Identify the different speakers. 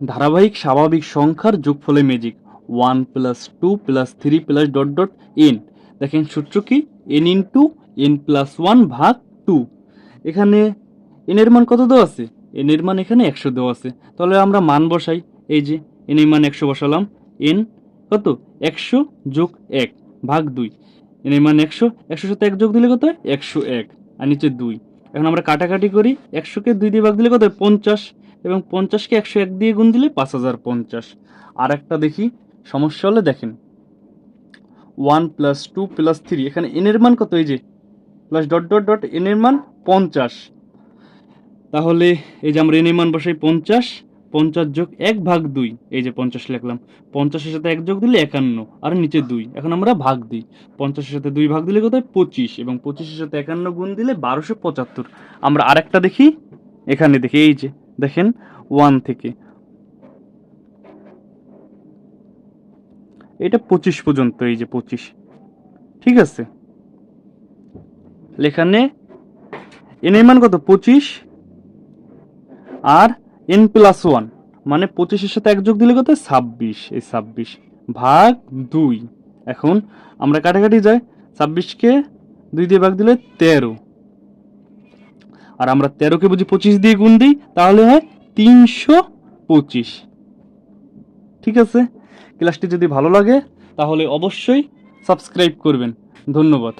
Speaker 1: ধারাবাহিক স্বাভাবিক সংখ্যার যোগফলে magic one plus two plus three plus dot dot N দেখেন সূত্র কি? N into two N plus one ভাগ টু এখানে এন মান কত দেওয়া আছে? এন মান এখানে একশো দেওয়া আছে। তাহলে আমরা মান বসাই। এই যে এন এর মান একশো বসালাম। এন কত? একশো যোগ এক ভাগ দুই। এন মান একশো। একশোর সাথে এক যোগ দিলে কত হয়? একশো এক। আর নিচে দুই। এখন আমরা কাটাকাটি করি। একশোকে দুই দিয়ে ভাগ দিলে কত হয়? পঞ্চাশ। এবং পঞ্চাশকে একশো এক দিয়ে গুণ দিলে পাঁচ হাজার পঞ্চাশ। আর একটা দেখি, সমস্যা হলে দেখেন। One plus two plus three, এখানে এনের মান কত এই যে? প্লাস ডট ডট ডট এনের মান পঞ্চাশ। তাহলে এই যে আমরা এন এর মান বসাই পঞ্চাশ পঞ্চাশ যোগ এক ভাগ দুই, এই যে পঞ্চাশ লিখলাম। পঞ্চাশের সাথে এক যোগ দিলে একান্ন, আর নিচে দুই, এখন আমরা ভাগ দিই। পঞ্চাশের সাথে দুই ভাগ দিলে কত হয়? পঁচিশ, এবং পঁচিশের সাথে একান্ন গুণ দিলে বারোশো পঁচাত্তর। আমরা আরেকটা দেখি, এখানে দেখি, এই যে। দেখেন ওয়ান থেকে। এটা পঁচিশ পর্যন্ত, এই যে পঁচিশ। ঠিক আছে? এখানে এন এর মান কত? পঁচিশ। আর এন প্লাস ওয়ান মানে পঁচিশের সাথে এক যোগ দিলে কত? ছাব্বিশ। এই ছাব্বিশ ভাগ দুই। এখন আমরা কাটাকাটি যাই। ছাব্বিশকে দুই দিয়ে ভাগ দিলে তেরো। আর আমরা তেরোকে বুঝি পঁচিশ দিয়ে গুণ দিই, তাহলে হয় তিনশো পঁচিশ। ঠিক আছে? ক্লাসটি যদি ভালো লাগে, তাহলে অবশ্যই সাবস্ক্রাইব করবেন। ধন্যবাদ।